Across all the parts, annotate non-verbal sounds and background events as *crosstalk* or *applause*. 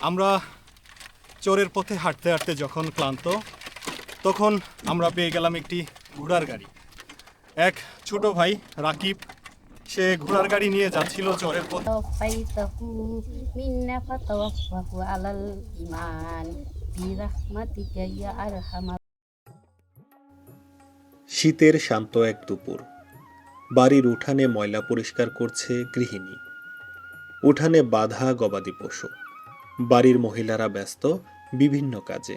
আমরা চোরের পথে হাঁটতে হাঁটতে যখন ক্লান্ত, তখন আমরা পেয়ে গেলাম একটি ঘোড়ার গাড়ি। এক ছোট ভাই রাকিব, সে ঘোড়ার গাড়ি নিয়ে যাচ্ছিল চোরের পথে। শীতের শান্ত এক দুপুর। বাড়ির উঠানে ময়লা পরিষ্কার করছে গৃহিণী। উঠানে বাধা গবাদি পশু। বাড়ির মহিলারা ব্যস্ত বিভিন্ন কাজে।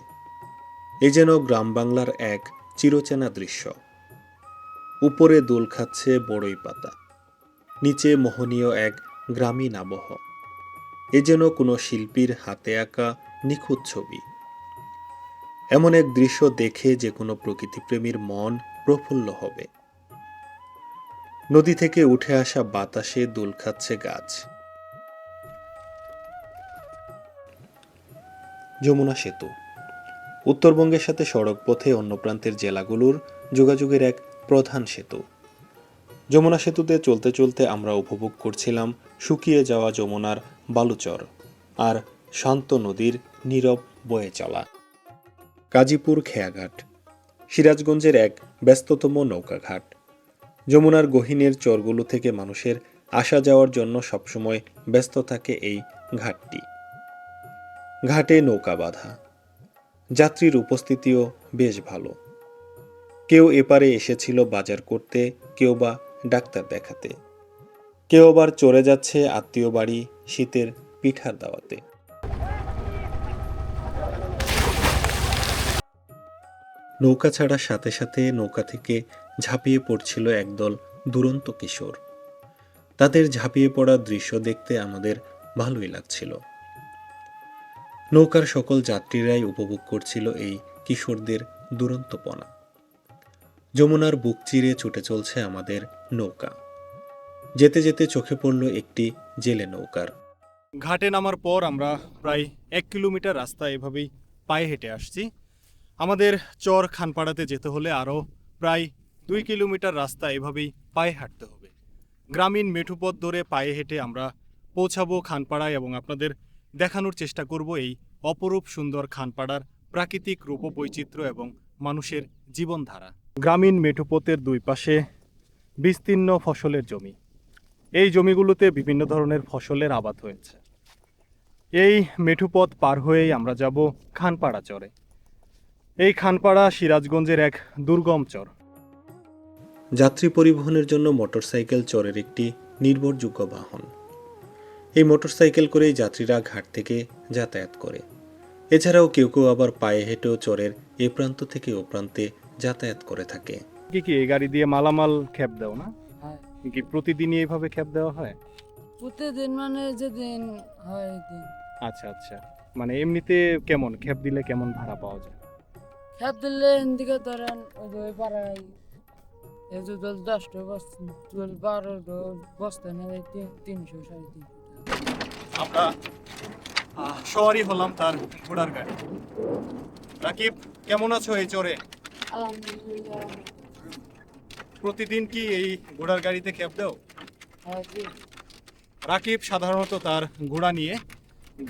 এ যেন গ্রাম বাংলার এক চিরচেনা দৃশ্য। উপরে দোল খাচ্ছে বড়ই পাতা। নিচে মোহনীয় এক গ্রামীণ আবহ। এ যেন কোনো শিল্পীর হাতে আঁকা নিখুঁত ছবি। এমন এক দৃশ্য দেখে যে কোনো প্রকৃতিপ্রেমীর মন প্রফুল্ল হবে। নদী থেকে উঠে আসা বাতাসে দোল খাচ্ছে গাছ। যমুনা সেতু। উত্তরবঙ্গের সাথে সড়ক পথে অন্য প্রান্তের জেলাগুলোর যোগাযোগের এক প্রধান সেতু। যমুনা সেতুতে চলতে চলতে আমরা উপভোগ করছিলাম শুকিয়ে যাওয়া যমুনার বালুচর আর শান্ত নদীর নীরব বয়ে চলা। কাজীপুর খেয়াঘাট, সিরাজগঞ্জের এক ব্যস্ততম নৌকাঘাট। যমুনার গহীনের চরগুলো থেকে মানুষের আসা যাওয়ার জন্য সবসময় ব্যস্ত থাকে এই ঘাটটি। ঘাটে নৌকা বাঁধা। যাত্রীর উপস্থিতিও বেশ ভালো। কেউ এপারে এসেছিল বাজার করতে, কেউ বা ডাক্তার দেখাতে। কেউ আবার চড়ে যাচ্ছে আত্মীয় বাড়ি শীতের পিঠার দাওয়াতে। নৌকা ছাড়ার সাথে সাথে নৌকা থেকে ঝাঁপিয়ে পড়ছিল একদল দুরন্ত কিশোর। তাদের ঝাঁপিয়ে পড়ার দৃশ্য দেখতে আমাদের ভালোই লাগছিল। নৌকার সকল যাত্রীরাই উপভোগ করছিল এই কিশোরদের দুরন্তপনা। যমুনার বুক চিরে ছুটে চলছে আমাদের নৌকা। যেতে যেতে চোখে পড়ল একটি জেলে নৌকার। ঘাটে নামার পর আমরা প্রায় এক কিলোমিটার রাস্তা এভাবেই পায়ে হেঁটে আসছি। আমাদের চর খানপাড়াতে যেতে হলে আরও প্রায় দুই কিলোমিটার রাস্তা এভাবেই পায়ে হাঁটতে হবে। গ্রামীণ মেঠুপথ ধরে পায়ে হেঁটে আমরা পৌঁছাবো খানপাড়ায় এবং আপনাদের দেখানোর চেষ্টা করব এই অপরূপ সুন্দর খানপাড়ার প্রাকৃতিক রূপবৈচিত্র্য এবং মানুষের জীবনধারা। গ্রামীণ মেঠুপথের দুই পাশে বিস্তীর্ণ ফসলের জমি। এই জমিগুলোতে বিভিন্ন ধরনের ফসলের আবাদ হয়েছে। এই মেঠুপথ পার হয়েই আমরা যাব খানপাড়া চরে। এই খানপাড়া সিরাজগঞ্জের এক দুর্গম চর। যাত্রী পরিবহনের জন্য মোটরসাইকেল চরের একটি নির্ভরযোগ্য বাহন। এই মোটরসাইকেল করেই যাত্রীরা ঘাট থেকে যাতায়াত করে। এছাড়াও কেউ কেউ আবার পায়ে হেঁটেও চরের এ প্রান্ত থেকে ও প্রান্তে যাতায়াত করে থাকে। কি কি এই গাড়ি দিয়ে মালামাল খ্যাপ দাও না? কি প্রতিদিনই এইভাবে খ্যাপ দেওয়া হয়? প্রতিদিন মানে যেদিন হয় দিন। আচ্ছা আচ্ছা। মানে এমনিতে কেমন? খ্যাপ দিলে কেমন ভাড়া পাওয়া যায়? খেপ দিলে এদিকে ধরেন ওই যে ওই পাড়ায় এই যে দশটা বস্তা বারো বস্তা নেবে তিনশো সাড়ে তিনশো। আমরা সওয়ারি হলাম তার ঘোড়ার গাড়ি। রাকিব, কেমন আছো এই চরে? প্রতিদিন কি এই ঘোড়ার গাড়িতে খ্যাপ দাও? রাকিব, সাধারণত তার ঘোড়া নিয়ে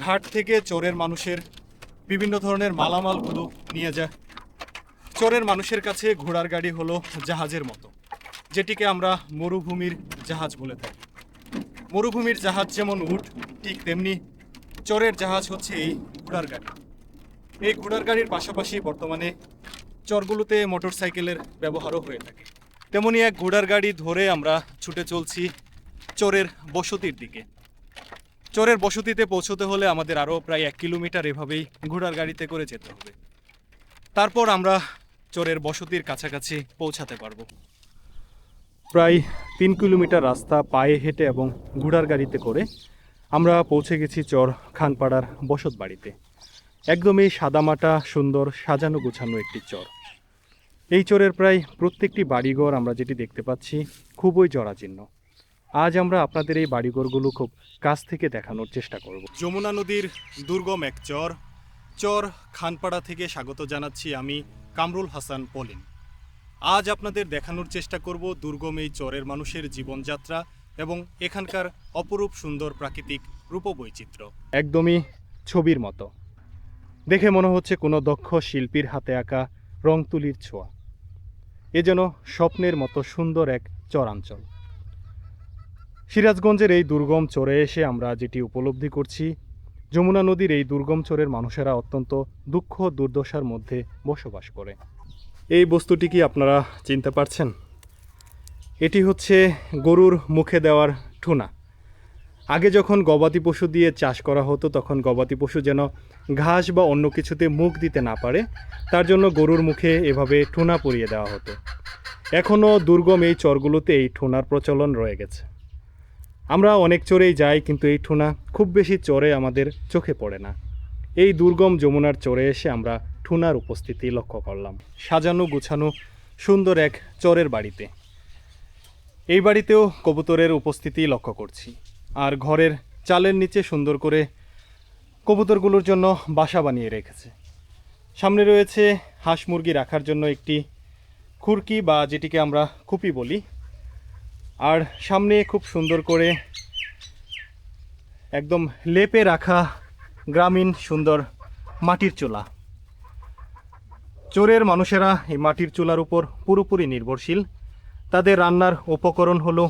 ঘাট থেকে চোরের মানুষের বিভিন্ন ধরনের মালামালগুলো নিয়ে যায়। চোরের মানুষের কাছে ঘোড়ার গাড়ি হলো জাহাজের মতো, যেটিকে আমরা মরুভূমির জাহাজ বলে থাকি। মরুভূমির জাহাজ যেমন উট, ঠিক তেমনি চোরের জাহাজ হচ্ছে এই ঘোড়ার গাড়ি। এই ঘোড়ার গাড়ির পাশাপাশি বর্তমানে চরগুলোতে মোটরসাইকেলের ব্যবহারও হয়ে থাকে। তেমনি এক ঘোড়ার গাড়ি ধরে আমরা ছুটে চলছি চোরের বসতির দিকে। চোরের বসতিতে পৌঁছতে হলে আমাদের আরও প্রায় এক কিলোমিটার এভাবেই ঘোড়ার গাড়িতে করে যেতে হবে। তারপর আমরা চোরের বসতির কাছাকাছি পৌঁছাতে পারব। প্রায় তিন কিলোমিটার রাস্তা পায়ে হেঁটে এবং ঘোড়ার গাড়িতে করে আমরা পৌঁছে গেছি চর খানপাড়ার বসত বাড়িতে। একদমই সাদামাটা, সুন্দর, সাজানো গোছানো একটি চর। এই চরের প্রায় প্রত্যেকটি বাড়িঘর আমরা যেটি দেখতে পাচ্ছি খুবই জরাজীর্ণ। আজ আমরা আপনাদের এই বাড়িঘরগুলো খুব কাছ থেকে দেখানোর চেষ্টা করব। যমুনা নদীর দুর্গম এক চর। চর খানপাড়া থেকে স্বাগত জানাচ্ছি আমি কামরুল হাসান পলিন। আজ আপনাদের দেখানোর চেষ্টা করব দুর্গম এই চরের মানুষের জীবনযাত্রা এবং এখানকার অপরূপ সুন্দর প্রাকৃতিক রূপবৈচিত্র্য। একদমই ছবির মতো। দেখে মনে হচ্ছে কোনো দক্ষ শিল্পীর হাতে আঁকা রং তুলির ছোঁয়া। এ যেন স্বপ্নের মতো সুন্দর এক চরাঞ্চল। সিরাজগঞ্জের এই দুর্গম চরে এসে আমরা যেটি উপলব্ধি করছি, যমুনা নদীর এই দুর্গম চরের মানুষেরা অত্যন্ত দুঃখ দুর্দশার মধ্যে বসবাস করে। এই বস্তুটি কি আপনারা চিনতে পারছেন? এটি হচ্ছে গরুর মুখে দেওয়ার ঠুনা। আগে যখন গবাদি পশু দিয়ে চাষ করা হতো, তখন গবাদি পশু যেন ঘাস বা অন্য কিছুতে মুখ দিতে না পারে, তার জন্য গরুর মুখে এভাবে ঠুনা পরিয়ে দেওয়া হতো। এখনও দুর্গম এই চরগুলোতে এই ঠুনার প্রচলন রয়ে গেছে। আমরা অনেক চরেই যাই, কিন্তু এই ঠুনা খুব বেশি চরে আমাদের চোখে পড়ে না। এই দুর্গম যমুনার চরে এসে আমরা ঠুনার উপস্থিতি লক্ষ্য করলাম। সাজানো গুছানো সুন্দর এক চরের বাড়িতে। এই বাড়িতেও কবুতরের উপস্থিতি লক্ষ্য করছি। আর ঘরের চালের নিচে সুন্দর করে কবুতরগুলোর জন্য বাসা বানিয়ে রেখেছে। সামনে রয়েছে হাঁস মুরগি রাখার জন্য একটি খুরকি বা যেটিকে আমরা খুপি বলি। আর সামনে খুব সুন্দর করে একদম লেপে রাখা গ্রামীণ সুন্দর মাটির চুলা। চোরের মানুষেরা এই মাটির চুলার উপর পুরোপুরি নির্ভরশীল। তাদের রান্নার উপকরণ হলো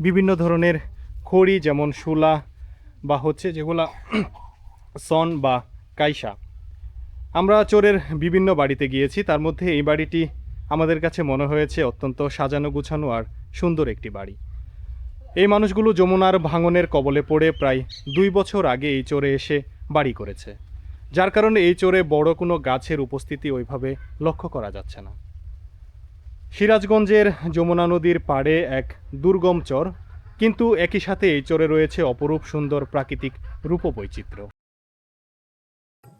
বিভিন্ন ধরনের খড়ি, যেমন শুলা বা হচ্ছে যেগুলা *clears throat* সন বা কাইসা। আমরা চোরের বিভিন্ন বাড়িতে গিয়েছি, তার মধ্যে এই বাড়িটি আমাদের কাছে মনে হয়েছে অত্যন্ত সাজানো, গুছানো আর সুন্দর একটি বাড়ি। এই মানুষগুলো যমুনার ভাঙনের কবলে পড়ে প্রায় দুই বছর আগে এই চোরে এসে বাড়ি করেছে। যার কারণে এই চোরে বড় কোনো গাছের উপস্থিতি ওইভাবে লক্ষ্য করা যাচ্ছে না। সিরাজগঞ্জের যমুনা নদীর পাড়ে এক দুর্গম চর, কিন্তু একই সাথে এই চরে রয়েছে অপরূপ সুন্দর প্রাকৃতিক রূপবৈচিত্র্য।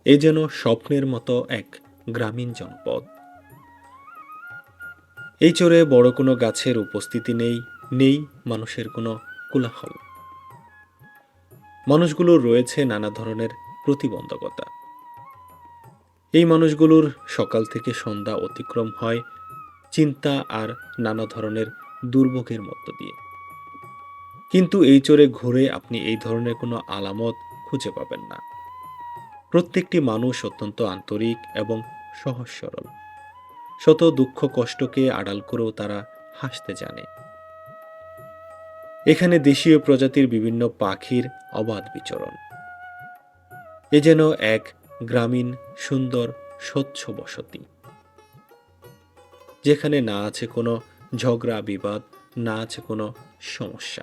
এ যেন স্বপ্নের মতো এক গ্রামীণ জনপদ। এই চরে বড় কোনো গাছের উপস্থিতি নেই নেই মানুষের কোনো কোলাহল। মানুষগুলোর রয়েছে নানা ধরনের প্রতিবন্ধকতা। এই মানুষগুলোর সকাল থেকে সন্ধ্যা অতিক্রম হয় চিন্তা আর নানা ধরনের দুর্ভোগের মধ্য দিয়ে। কিন্তু এই চরে ঘুরে আপনি এই ধরনের কোনো আলামত খুঁজে পাবেন না। প্রত্যেকটি মানুষ অত্যন্ত আন্তরিক এবং সহজ সরল শত দুঃখ কষ্টকে আড়াল করেও তারা হাসতে জানে। এখানে দেশীয় প্রজাতির বিভিন্ন পাখির অবাধ বিচরণ। এ যেন এক গ্রামীণ, সুন্দর, স্বচ্ছ বসতি। যেখানে না আছে কোনো ঝগড়া, বিবাদ, না আছে কোনো সমস্যা।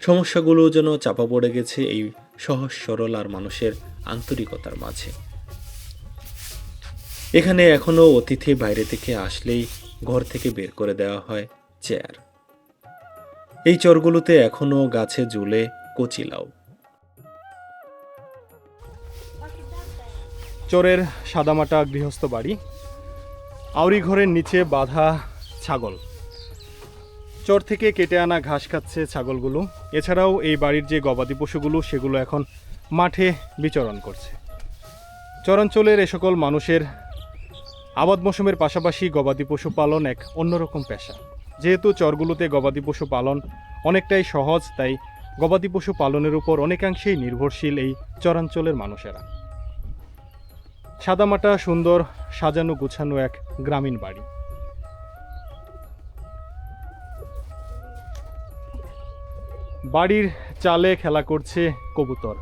সমস্যাগুলো যেন চাপা পড়ে গেছে এই সহজ, সরল আর মানুষের আন্তরিকতার মাঝে। এখানে এখনও অতিথি বাইরে থেকে আসলেই ঘর থেকে বের করে দেওয়া হয় চেয়ার। এই চরগুলোতে এখনও গাছে ঝুলে কচি চোরের সাদামাটা গৃহস্থ বাড়ি। আউরি ঘরের নিচে বাঁধা ছাগল। চর থেকে কেটে আনা ঘাস খাচ্ছে ছাগলগুলো। এছাড়াও এই বাড়ির যে গবাদি পশুগুলো, সেগুলো এখন মাঠে বিচরণ করছে। চরাঞ্চলের এ সকল মানুষের আবাদ মৌসুমের পাশাপাশি গবাদি পশু পালন এক অন্যরকম পেশা। যেহেতু চরগুলোতে গবাদি পশু পালন অনেকটাই সহজ, তাই গবাদি পশু পালনের উপর অনেকাংশেই নির্ভরশীল এই চরাঞ্চলের মানুষেরা। সাদামাটা সুন্দর সাজানো গুছানো এক গ্রামীণ বাড়ি। বাড়ির চালে খেলা করছে কবুতর।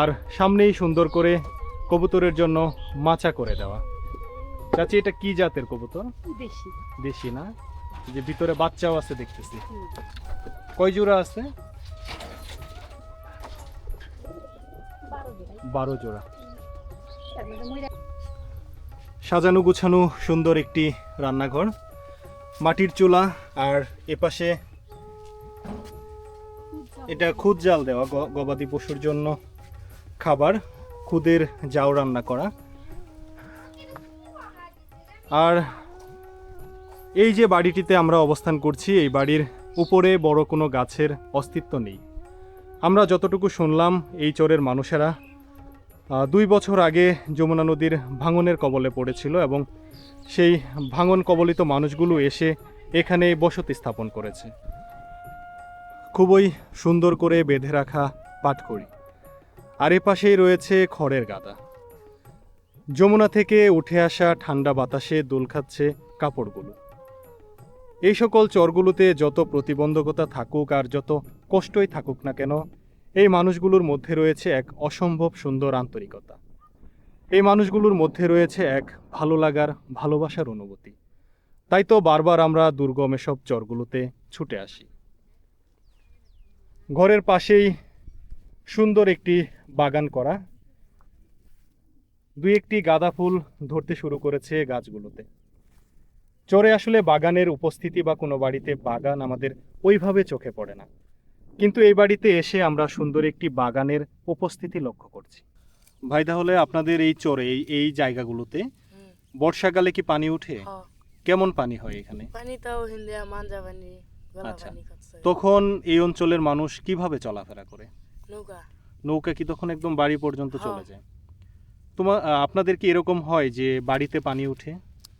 আর সামনেই সুন্দর করে কবুতরের জন্য মাচা করে দেওয়া। চাচি এটা কি জাতের কবুতর? বেশি দেশি না? যে ভিতরে বাচ্চাও আছে দেখতেছি। কয় জোড়া আছে? বারো জোড়া। সাজানো গুছানো সুন্দর একটি রান্নাঘর, মাটির চুলা আর এপাশে এটা খুদ জাল দেওয়া গবাদি পশুর জন্য খাবার, খুদের জাউ রান্না করা। আর এই যে বাড়িটিতে আমরা অবস্থান করছি, এই বাড়ির উপরে বড় কোনো গাছের অস্তিত্ব নেই। আমরা যতটুকু শুনলাম, এই চরের মানুষেরা দুই বছর আগে যমুনা নদীর ভাঙনের কবলে পড়েছিল এবং সেই ভাঙন কবলিত মানুষগুলো এসে এখানে বসতি স্থাপন করেছে। খুবই সুন্দর করে বেঁধে রাখা পাটকড়ি। আর এ পাশেই রয়েছে খড়ের গাদা। যমুনা থেকে উঠে আসা ঠান্ডা বাতাসে দোল খাচ্ছে কাপড়গুলো। এই সকল চরগুলোতে যত প্রতিবন্ধকতা থাকুক আর যত কষ্টই থাকুক না কেন এই মানুষগুলোর মধ্যে রয়েছে এক অসম্ভব সুন্দর আন্তরিকতা। এই মানুষগুলোর মধ্যে রয়েছে এক ভালো লাগার, ভালোবাসার অনুভূতি। তাই তো বারবার আমরা দুর্গম এসব চরগুলোতে ছুটে আসি। ঘরের পাশেই সুন্দর একটি বাগান করা। দুই একটি গাঁদা ফুল ধরতে শুরু করেছে গাছগুলোতে। চরে আসলে বাগানের উপস্থিতি বা কোনো বাড়িতে বাগান আমাদের ওইভাবে চোখে পড়ে না। কিন্তু এই বাড়িতে এসে আমরা সুন্দর একটি বাগানের উপস্থিতি লক্ষ্য করছি। ভাই তাহলে আপনাদের এই চরে এই এই জায়গাগুলোতে বর্ষাকালে কি পানি উঠে? কেমন পানি হয় এখানে? পানি তাও হিন্দিয়া মাঞ্জা পানি আচ্ছা। তখন এই অঞ্চলের মানুষ কীভাবে চলাফেরা করে? নৌকা। নৌকা কি তখন একদম বাড়ি পর্যন্ত। চলে যায়? তোমার আপনাদের কি এরকম হয় যে বাড়িতে পানি উঠে?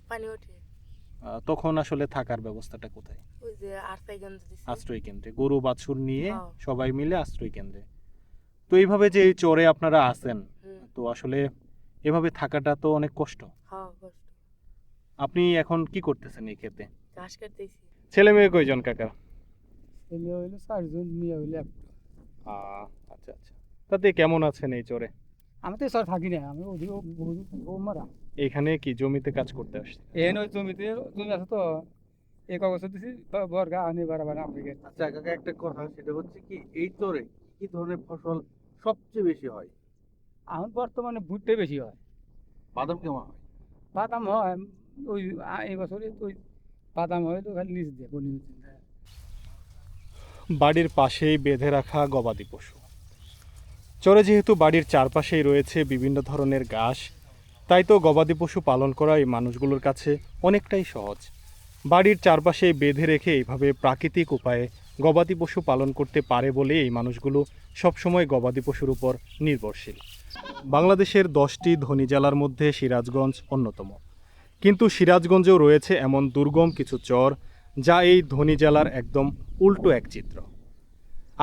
পানি ওঠে। আহ, তখন আসলে থাকার ব্যবস্থাটা কোথায়? ওই যে আশ্রয় কেন্দ্রে গরু বাছুর নিয়ে হ্যাঁ। সবাই মিলে আশ্রয় কেন্দ্রে। তো এইভাবে যে এই চরে আপনারা আছেন তো আসলে এভাবে থাকাটা তো অনেক কষ্ট। আপনি এখন কি করতেছেন এই ক্ষেতে? ঘাস কাটতেছি। ছেলে মেয়ে কয়জন কাকা? ছেলে হইল চারজন মেয়ে হইল একটা। আচ্ছা আচ্ছা। তাতে কেমন আছেন এই চরে? আমি তো স্যার থাকি না আমি ওদিকে ও মারা। এখানে কি জমিতে কাজ করতে আসছে? এন ওই জমিতে জমি আছে তো। এই কাগজ দিছি বর্গা আনি বারবার আমাকে আচ্ছা কাকা একটা কথা সেটা হচ্ছে কি এই তোরে কি ধরনের ফসল সবচেয়ে বেশি হয়? এখন বর্তমানে ভুট্টে বেশি হয়। বাদাম কেমন হয়? বাদাম হয় ওই এই বছরে ওই বাদাম হয় তো খালি নিচ দিয়ে বলি বাড়ির পাশেই বেঁধে রাখা গবাদি পশু। চরে যেহেতু বাড়ির চারপাশেই রয়েছে বিভিন্ন ধরনের ঘাস তাই তো গবাদি পশু পালন করা এই মানুষগুলোর কাছে অনেকটাই সহজ। বাড়ির চারপাশে বেঁধে রেখে এইভাবে প্রাকৃতিক উপায়ে গবাদি পশু পালন করতে পারে বলে এই মানুষগুলো সবসময় গবাদি পশুর উপর নির্ভরশীল। বাংলাদেশের দশটি ধনী জেলার মধ্যে সিরাজগঞ্জ অন্যতম। কিন্তু সিরাজগঞ্জেও রয়েছে এমন দুর্গম কিছু চর যা এই ধনী জেলার একদম উল্টো এক চিত্র।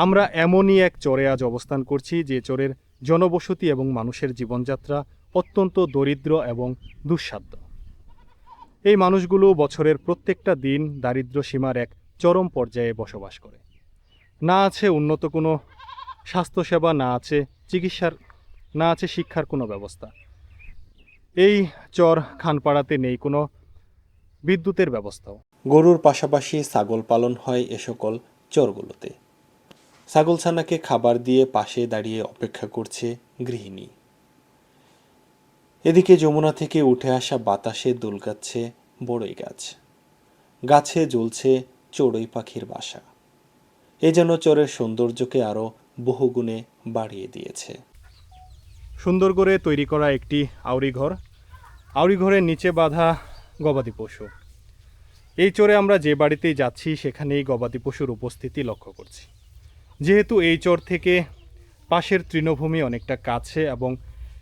আমরা এমনই এক চরে আজ অবস্থান করছি যে চরের জনবসতি এবং মানুষের জীবনযাত্রা অত্যন্ত দরিদ্র এবং দুঃসাধ্য। এই মানুষগুলো বছরের প্রত্যেকটা দিন দারিদ্র্য সীমার এক চরম পর্যায়ে বসবাস করে। না আছে উন্নত কোনো স্বাস্থ্যসেবা, না আছে চিকিৎসার, না আছে শিক্ষার কোনো ব্যবস্থা। এই চর খানপাড়াতে নেই কোনো বিদ্যুতের ব্যবস্থাও। গরুর পাশাপাশি ছাগল পালন হয় এ সকল চরগুলোতে। ছাগলছানাকে খাবার দিয়ে পাশে দাঁড়িয়ে অপেক্ষা করছে গৃহিণী। এদিকে যমুনা থেকে উঠে আসা বাতাসে দুলকাচ্ছে বড়ই গাছ। গাছে জ্বলছে চড়ুই পাখির বাসা। এ যেন চরের সৌন্দর্যকে আরও বহুগুণে বাড়িয়ে দিয়েছে। সুন্দর করে তৈরি করা একটি আউরি ঘর। আউরি ঘরের নিচে বাঁধা গবাদি পশু। এই চরে আমরা যে বাড়িতেই যাচ্ছি, সেখানেই গবাদি পশুর উপস্থিতি লক্ষ্য করছি। যেহেতু এই চর থেকে পাশের তৃণভূমি অনেকটা কাছে এবং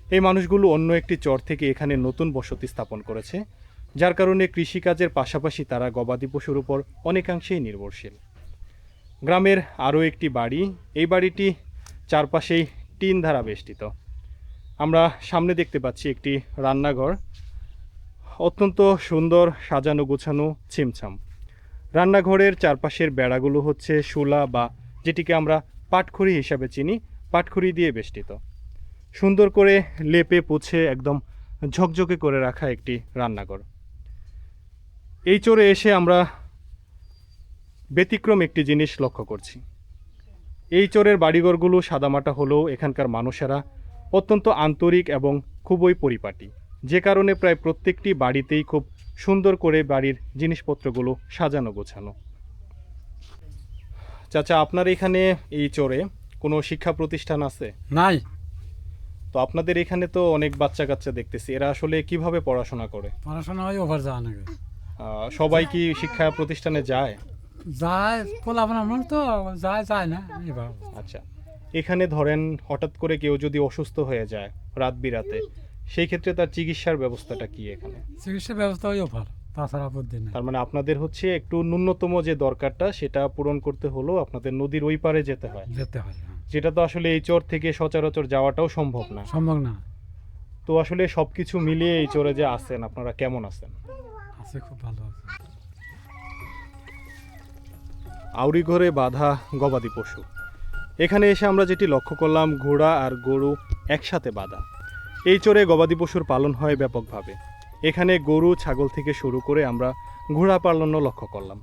এই মানুষগুলো অন্য একটি চর থেকে এখানে নতুন বসতি স্থাপন করেছে, যার কারণে কৃষিকাজের পাশাপাশি তারা গবাদি পশুর উপর অনেকাংশেই নির্ভরশীল। গ্রামের আরও একটি বাড়ি, এই বাড়িটি চারপাশেই টিন দ্বারা বেষ্টিত। আমরা সামনে দেখতে পাচ্ছি একটি রান্নাঘর, অত্যন্ত সুন্দর সাজানো গোছানো ছিমছাম। রান্নাঘরের চারপাশের বেড়াগুলো হচ্ছে শুলা বা যেটিকে আমরা পাটখড়ি হিসাবে চিনি, পাটখড়ি দিয়ে বেষ্টিত। সুন্দর করে লেপে পুছে একদম ঝকঝকে করে রাখা একটি রান্নাঘর। এই চোরে এসে আমরা ব্যতিক্রম একটি জিনিস লক্ষ্য করছি। এই চোরের বাড়িঘরগুলো সাদামাটা হলেও এখানকার মানুষেরা অত্যন্ত আন্তরিক এবং খুবই পরিপাটি। যে কারণে প্রায় প্রত্যেকটি বাড়িতেই খুব সুন্দর করে বাড়ির জিনিসপত্রগুলো সাজানো, গোছানো। চাচা, আপনার এখানে এই চোরে কোনো শিক্ষা প্রতিষ্ঠান আছে? নাই। তো আপনাদের এখানে তো অনেক বাচ্চা কাচ্চা দেখতেছি। এরা আসলে কীভাবে পড়াশোনা করে? পড়াশোনা হয় ওভার যাওয়া নাকি সবাই কি শিক্ষা প্রতিষ্ঠানে যায়? যায় পোলাপান আমার তো যায় যায় না এবার আচ্ছা এখানে ধরেন হঠাৎ করে কেউ যদি অসুস্থ হয়ে যায় রাত বিরাতে সেই ক্ষেত্রে তার চিকিৎসার ব্যবস্থাটা কি এখানে? চিকিৎসা ব্যবস্থা হয় ওভার তাছাড়া বুদ্ধি নেই তার মানে আপনাদের হচ্ছে একটু ন্যূনতম যে দরকারটা সেটা পূরণ করতে হলেও আপনাদের নদীর ওই পারে যেতে হয়। যেতে হয় হ্যাঁ। যেটা তো আসলে এই চর থেকে সচরাচর যাওয়াটাও সম্ভব না। সম্ভব না। তো আসলে সবকিছু মিলিয়ে এই চরে যে আছেন আপনারা কেমন আছেন? আছে খুব ভালো আছে। আউরি ঘরে বাঁধা গবাদি পশু। এখানে এসে আমরা যেটি লক্ষ্য করলাম ঘোড়া আর গরু একসাথে বাঁধা। এই চরে গবাদি পশুর পালন হয় ব্যাপকভাবে। এখানে গরু ছাগল থেকে শুরু করে আমরা ঘোড়া পালনও লক্ষ্য করলাম।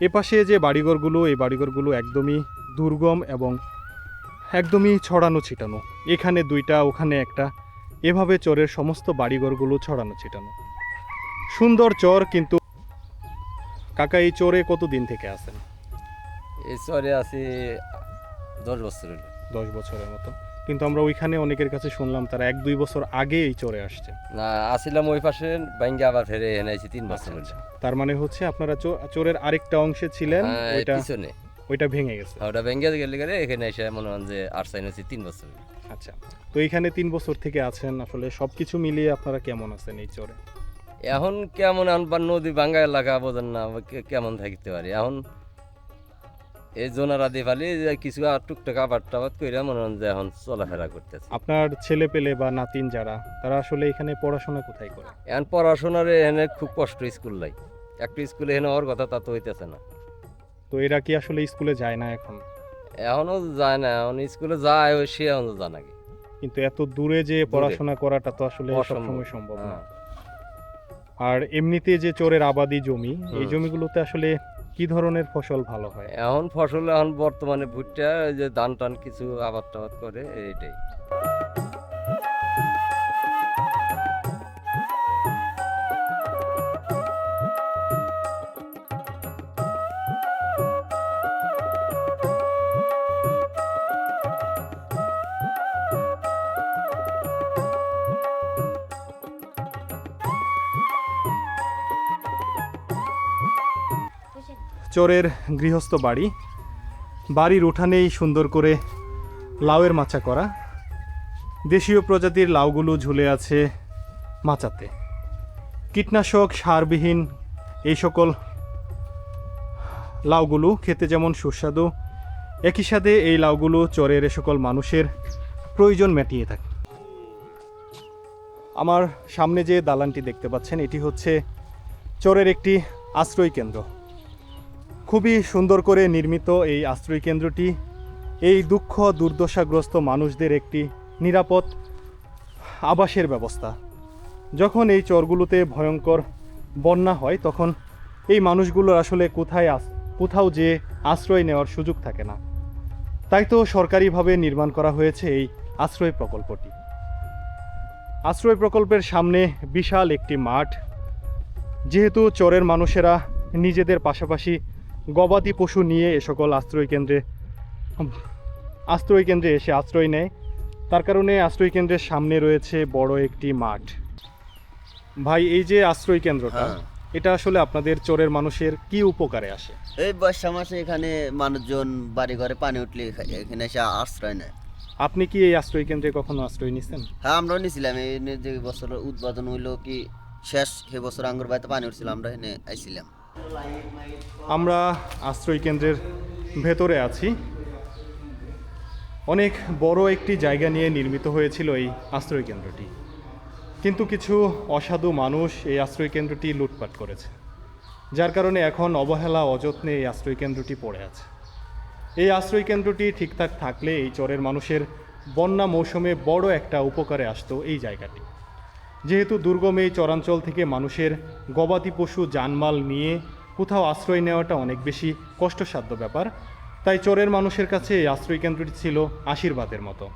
এপাশে যে বাড়িঘরগুলো এই বাড়িঘরগুলো একদমই দুর্গম এবং একদমই ছড়ানো ছিটানো। এখানে দুইটা ওখানে একটা। এভাবে চরের সমস্ত বাড়িঘরগুলো ছড়ানো ছিটানো। সুন্দর চর কিন্তু কাকা এই চরে কতদিন থেকে আছেন? এই চরে আছি দশ বছর দশ বছরের মতো। কিন্তু আমরা ওইখানে অনেকের কাছে শুনলাম তারা এক দুই বছর আগে এই চরে আসছে। না আসিলাম ওই পাশে ব্যাঙ্গে আবার ফেরে এনে আইছি তিন বছর তার মানে হচ্ছে আপনারা চোরের আরেকটা অংশে ছিলেন হ্যাঁ, ওইটা পিছনে। ওইটা ভেঙে গেছে। ওটা ব্যাঙ্গে গেলে গেলে এখানে এসে মনে হন যে আর সাইন আছি তিন বছর। আচ্ছা তো এইখানে তিন বছর থেকে আছেন আসলে সবকিছু মিলিয়ে আপনারা কেমন আছেন এই চরে? এখন কেমন আনবার নদী ভাঙ্গা এলাকা বোঝেন না কেমন থাকতে পারি। এখন এই জোনারা দিয়ে ফালি কিছু আর টুকটাক আবার টাবাদ করে মনে হন যে এখন চলাফেরা করতেছে। আপনার ছেলে পেলে বা নাতিন যারা তারা আসলে এখানে পড়াশোনা কোথায় করে? এখন পড়াশোনার এখানে খুব কষ্ট স্কুল লাই একটা স্কুলে এখানে ওর কথা তা তো হইতেছে না। তো এরা কি আসলে স্কুলে যায় না এখন? এখনও যায় না এখন স্কুলে যায় ওই সে এখনও জানা কি কিন্তু এত দূরে যে পড়াশোনা করাটা তো আসলে সবসময় সম্ভব না। হ্যাঁ। আর এমনিতে যে চোরের আবাদি জমি এই। জমিগুলোতে আসলে কি ধরনের ফসল ভালো হয়? এখন ফসল এখন বর্তমানে ভুট্টা যে ধান টান কিছু আবাদ টাবাদ করে এইটাই। চোরের গৃহস্থ বাড়ি। বাড়ির উঠানেই সুন্দর করে লাউয়ের মাচা করা। দেশীয় প্রজাতির লাউগুলো ঝুলে আছে মাচাতে। কীটনাশক সারবিহীন এই সকল লাউগুলো খেতে যেমন সুস্বাদু, একই সাথে এই লাউগুলো চরের এ সকল মানুষের প্রয়োজন মেটিয়ে থাকে। আমার সামনে যে দালানটি দেখতে পাচ্ছেন, এটি হচ্ছে চরের একটি আশ্রয় কেন্দ্র খুবই সুন্দর করে নির্মিত এই আশ্রয় কেন্দ্রটি। এই দুঃখ দুর্দশাগ্রস্ত মানুষদের একটি নিরাপদ আবাসের ব্যবস্থা। যখন এই চরগুলোতে ভয়ঙ্কর বন্যা হয়, তখন এই মানুষগুলোর আসলে কোথায় আস, কোথাও যে আশ্রয় নেওয়ার সুযোগ থাকে না। তাই তো সরকারিভাবে নির্মাণ করা হয়েছে এই আশ্রয় প্রকল্পটি। আশ্রয় প্রকল্পের সামনে বিশাল একটি মাঠ। যেহেতু চরের মানুষেরা নিজেদের পাশাপাশি গবাদি পশু নিয়ে এ সকল আশ্রয় কেন্দ্রে আশ্রয় কেন্দ্রে এসে আশ্রয় নেয়। তার কারণে আশ্রয় কেন্দ্রের সামনে রয়েছে বড় একটি মাঠ। ভাই এই যে আশ্রয় কেন্দ্রটা হ্যাঁ। এটা আসলে আপনাদের চোরের মানুষের কি উপকারে আসে? এই বর্ষা মাসে এখানে মানুষজন বাড়ি ঘরে পানি উঠলে এখানে এসে আশ্রয় নেয়। আপনি কি এই আশ্রয় কেন্দ্রে কখনো আশ্রয় নিছেন? হ্যাঁ আমরাও নিয়েছিলাম এই যে বছর উদ্বোধন হইল কি শেষ সে বছর আঙ্গুর বাড়িতে পানি উঠছিল আমরা এখানে আইছিলাম। আমরা আশ্রয় কেন্দ্রের ভেতরে আছি। অনেক বড় একটি জায়গা নিয়ে নির্মিত হয়েছিল এই আশ্রয় কেন্দ্রটি কিন্তু কিছু অসাধু মানুষ এই আশ্রয় কেন্দ্রটি লুটপাট করেছে, যার কারণে এখন অবহেলা, অযত্নে এই আশ্রয় কেন্দ্রটি পড়ে আছে। এই আশ্রয় কেন্দ্রটি ঠিকঠাক থাকলে এই চরের মানুষের বন্যা মৌসুমে বড় একটা উপকারে আসতো এই জায়গাটি। যেহেতু দুর্গম এই চরাঞ্চল থেকে মানুষের গবাদি পশু, জানমাল নিয়ে কোথাও আশ্রয় নেওয়াটা অনেক বেশি কষ্টসাধ্য ব্যাপার। তাই চরের মানুষের কাছে এই আশ্রয় কেন্দ্রটি ছিল আশীর্বাদের মতো।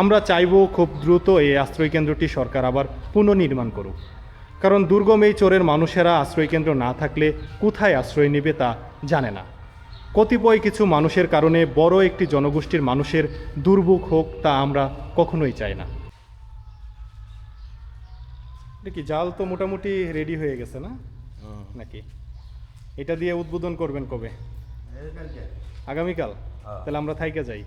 আমরা চাইব খুব দ্রুত এই আশ্রয় কেন্দ্রটি সরকার আবার পুনর্নির্মাণ করুক। কারণ দুর্গম এই চরের মানুষেরা আশ্রয় কেন্দ্র না থাকলে কোথায় আশ্রয় নেবে তা জানে না। কতিপয় কিছু মানুষের কারণে বড় একটি জনগোষ্ঠীর মানুষের দুর্ভোগ হোক তা আমরা কখনোই চাই না। কি জাল তো মোটামুটি রেডি হয়ে গেছে না? নাকি? এটা দিয়ে উদ্বোধন করবেন কবে? আগামীকাল? তাহলে আমরা থাইকে যাই।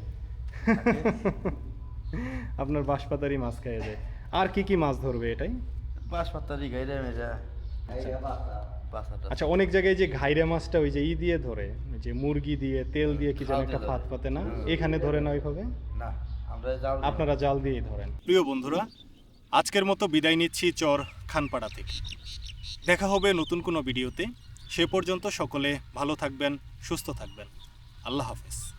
আপনার বাঁশপাতারি মাছ খাইয়ে যায়। আর কি কি মাছ ধরবে এটাই? বাঁশপাতা রিগাই রে মেজা আচ্ছা অনেক জায়গায় যে ঘাইরে মাছটা ওই যে ই দিয়ে ধরে যে মুরগি দিয়ে তেল দিয়ে কি যেন জাল একটা দিয়ে ফাঁদ ধরে। পাতে না? এখানে ধরে না ওইভাবে? না আপনারা জাল দিয়েই ধরেন। প্রিয় বন্ধুরা আজকের মতো বিদায় নিচ্ছি চর খানপাড়া থেকে। দেখা হবে নতুন কোনো ভিডিওতে। সে পর্যন্ত সকলে ভালো থাকবেন, সুস্থ থাকবেন। আল্লাহ হাফেজ।